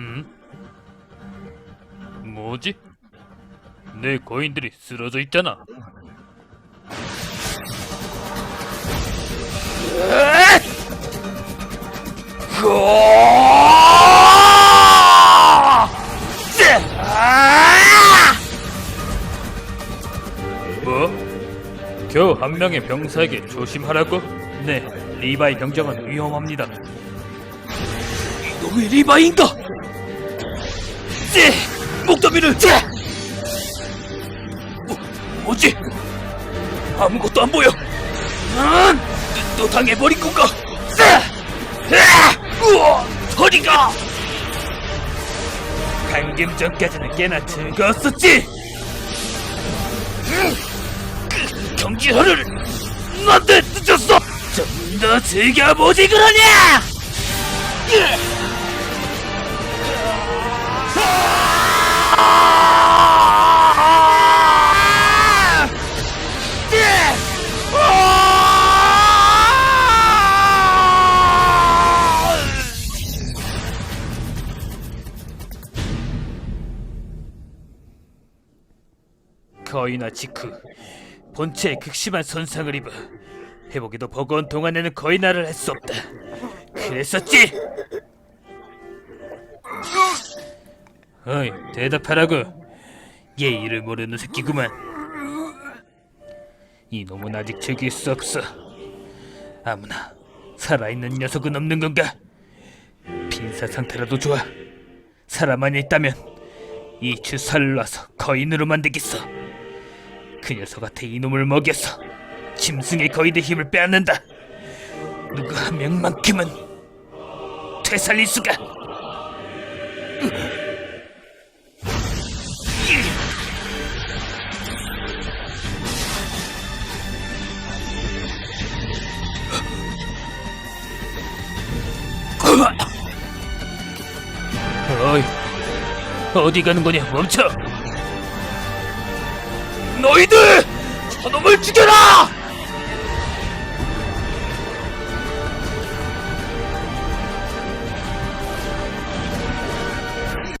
음? 뭐지? 내 거인들이 쓰러져 있잖아. 뭐? 겨우 한 명의 병사에게 조심하라고? 네, 리바이 병정은 위험합니다. 이놈의 리바인가? 찌! 목더미를 찌! 뭐, 뭐지? 아무것도 안 보여. 음, 또, 또 당해버린 건가? 찌! 으아! 우와, 허리가! 방금 전까지는 꽤나 즐거웠었지? 경기하를 난데 늦었어. 좀 더 즐겨보지 그러냐? 거인화 직후 본체에 극심한 손상을 입어 회복에도 버거운 동안에는 거인화를 할 수 없다. 그랬었지? 어이 대답하라고. 예의를 모르는 새끼구만. 이 놈은 아직 즐길 수 없어. 아무나 살아있는 녀석은 없는 건가? 빈사 상태라도 좋아. 사람 안에 있다면 이 주사를 놔서 거인으로 만들겠어. 그 녀석한테 이놈을 먹여서 짐승의 거인의 힘을 빼앗는다. 누구 한 명만큼은 되살릴 수가. 어이, 어디 가는 거냐? 멈춰! 너희들 저놈을 죽여라!